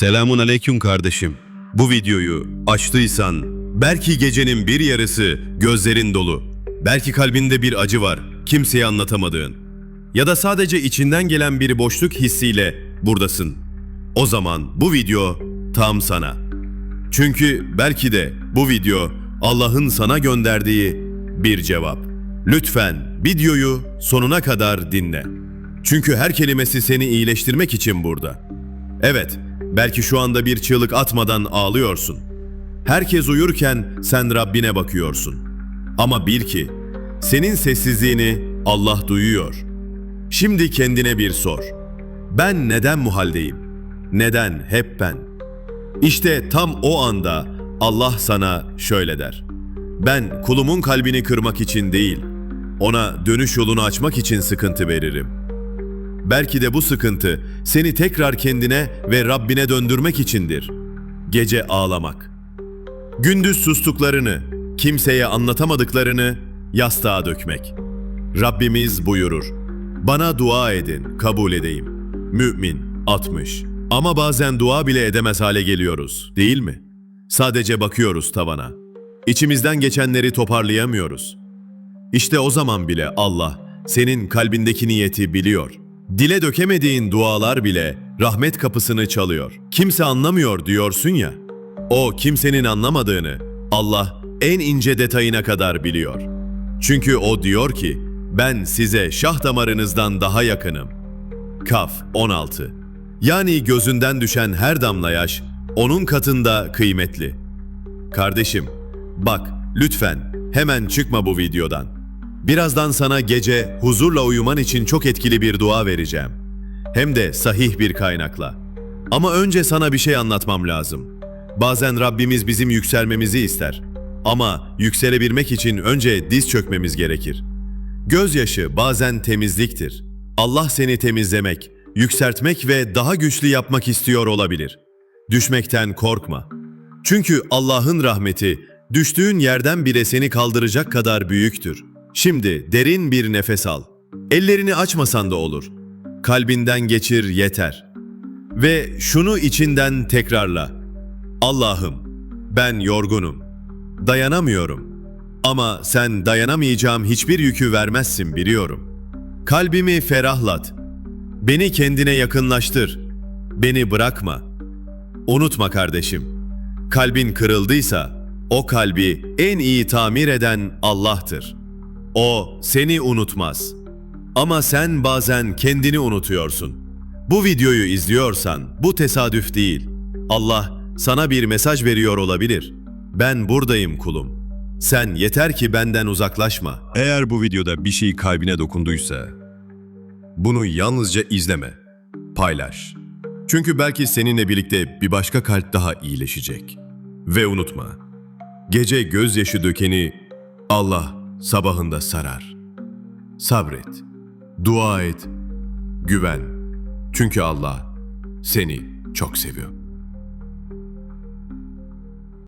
Selamun aleyküm kardeşim. Bu videoyu açtıysan belki gecenin bir yarısı gözlerin dolu. Belki kalbinde bir acı var kimseye anlatamadığın. Ya da sadece içinden gelen bir boşluk hissiyle buradasın. O zaman bu video tam sana. Çünkü belki de bu video Allah'ın sana gönderdiği bir cevap. Lütfen videoyu sonuna kadar dinle. Çünkü her kelimesi seni iyileştirmek için burada. Evet, belki şu anda bir çığlık atmadan ağlıyorsun. Herkes uyurken sen Rabbine bakıyorsun. Ama bil ki senin sessizliğini Allah duyuyor. Şimdi kendine bir sor. Ben neden bu? Neden hep ben? İşte tam o anda Allah sana şöyle der. Ben kulumun kalbini kırmak için değil, ona dönüş yolunu açmak için sıkıntı veririm. Belki de bu sıkıntı seni tekrar kendine ve Rabbine döndürmek içindir. Gece ağlamak. Gündüz sustuklarını, kimseye anlatamadıklarını yastığa dökmek. Rabbimiz buyurur. Bana dua edin, kabul edeyim. Mümin 60. Ama bazen dua bile edemez hale geliyoruz, değil mi? Sadece bakıyoruz tavana. İçimizden geçenleri toparlayamıyoruz. İşte o zaman bile Allah senin kalbindeki niyeti biliyor. Dile dökemediğin dualar bile rahmet kapısını çalıyor. Kimse anlamıyor diyorsun ya. O kimsenin anlamadığını Allah en ince detayına kadar biliyor. Çünkü o diyor ki ben size şah damarınızdan daha yakınım. Kaf 16 Yani gözünden düşen her damla yaş onun katında kıymetli. Kardeşim, bak lütfen hemen çıkma bu videodan. Birazdan sana gece huzurla uyuman için çok etkili bir dua vereceğim. Hem de sahih bir kaynakla. Ama önce sana bir şey anlatmam lazım. Bazen Rabbimiz bizim yükselmemizi ister. Ama yükselebilmek için önce diz çökmemiz gerekir. Gözyaşı bazen temizliktir. Allah seni temizlemek, yükseltmek ve daha güçlü yapmak istiyor olabilir. Düşmekten korkma. Çünkü Allah'ın rahmeti düştüğün yerden bile seni kaldıracak kadar büyüktür. Şimdi derin bir nefes al. Ellerini açmasan da olur. Kalbinden geçir yeter. Ve şunu içinden tekrarla. Allah'ım ben yorgunum. Dayanamıyorum. Ama sen dayanamayacağım hiçbir yükü vermezsin biliyorum. Kalbimi ferahlat. Beni kendine yakınlaştır. Beni bırakma. Unutma kardeşim. Kalbin kırıldıysa o kalbi en iyi tamir eden Allah'tır. O seni unutmaz. Ama sen bazen kendini unutuyorsun. Bu videoyu izliyorsan bu tesadüf değil. Allah sana bir mesaj veriyor olabilir. Ben buradayım kulum. Sen yeter ki benden uzaklaşma. Eğer bu videoda bir şey kalbine dokunduysa, bunu yalnızca izleme, paylaş. Çünkü belki seninle birlikte bir başka kalp daha iyileşecek. Ve unutma, gece gözyaşı dökeni Allah sabahında sarar. Sabret, dua et, güven. Çünkü Allah seni çok seviyor.